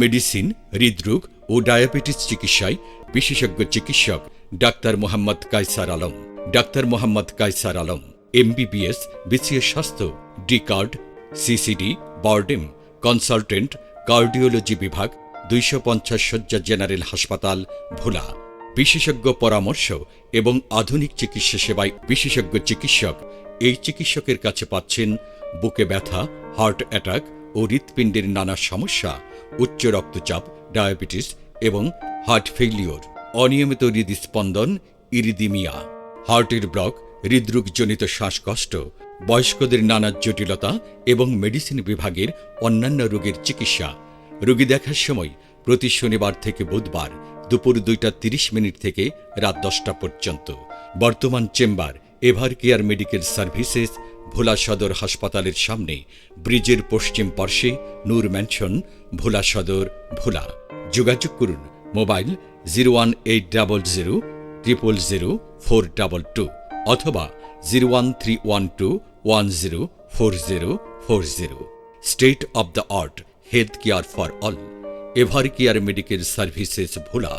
Medicine, হৃদরোগ ও diabetes চিকিৎসায় বিশেষজ্ঞ চিকিৎসক doctor Mohammad Kaiser Alam. Doctor Mohammad Kaiser Alam, MBBS BCS স্বাস্থ্য D card CCD, BIRDEM, consultant, cardiology বিভাগ, দুইশো পঞ্চাশ শয্যা জেনারেল হাসপাতাল, ভোলা। বিশেষজ্ঞ পরামর্শ এবং আধুনিক চিকিৎসা সেবায় বিশেষজ্ঞ চিকিৎসক এই চিকিৎসকের কাছে পাচ্ছেন বুকে ব্যথা, হার্ট অ্যাটাক ও হৃৎপিণ্ডের নানা সমস্যা, উচ্চ রক্তচাপ, ডায়াবেটিস এবং হার্ট ফেইলিওর, অনিয়মিত হৃদস্পন্দন, ইরিদিমিয়া, হার্টের ব্লক, হৃদরোগজনিত শ্বাসকষ্ট, বয়স্কদের নানা জটিলতা এবং মেডিসিন বিভাগের অন্যান্য রোগের চিকিৎসা। রোগী দেখার সময় প্রতি শনিবার থেকে বুধবার দুপুর দুইটা তিরিশ মিনিট থেকে রাত দশটা পর্যন্ত। বর্তমান chamber ever care medical services Bhola Sadar হাসপাতালের সামনে, ব্রিজের পশ্চিম পার্শ্বে নূর ম্যানশন ভোলা সদর, ভোলা। যোগাযোগ করুন, mobile zero one eight double zero triple zero, four double two অথবা zero one three one two one zero four zero four zero. State of the art, health care for all. Ever care medical services Bhola.